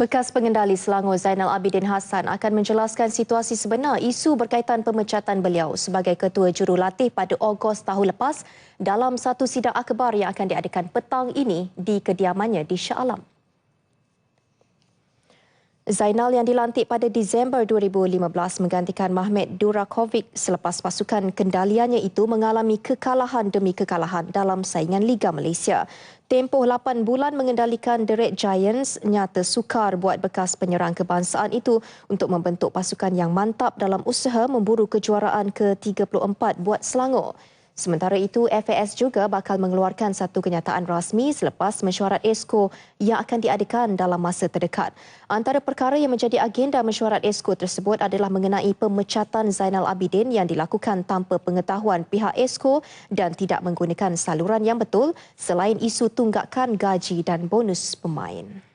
Bekas pengendali Selangor Zainal Abidin Hassan akan menjelaskan situasi sebenar isu berkaitan pemecatan beliau sebagai ketua jurulatih pada Ogos tahun lepas dalam satu sidang akhbar yang akan diadakan petang ini di kediamannya di Shah Alam. Zainal yang dilantik pada Disember 2015 menggantikan Mahmet Durakovic selepas pasukan kendaliannya itu mengalami kekalahan demi kekalahan dalam saingan Liga Malaysia. Tempoh 8 bulan mengendalikan The Red Giants nyata sukar buat bekas penyerang kebangsaan itu untuk membentuk pasukan yang mantap dalam usaha memburu kejuaraan ke-34 buat Selangor. Sementara itu, FAS juga bakal mengeluarkan satu kenyataan rasmi selepas mesyuarat ESCO yang akan diadakan dalam masa terdekat. Antara perkara yang menjadi agenda mesyuarat ESCO tersebut adalah mengenai pemecatan Zainal Abidin yang dilakukan tanpa pengetahuan pihak ESCO dan tidak menggunakan saluran yang betul selain isu tunggakan gaji dan bonus pemain.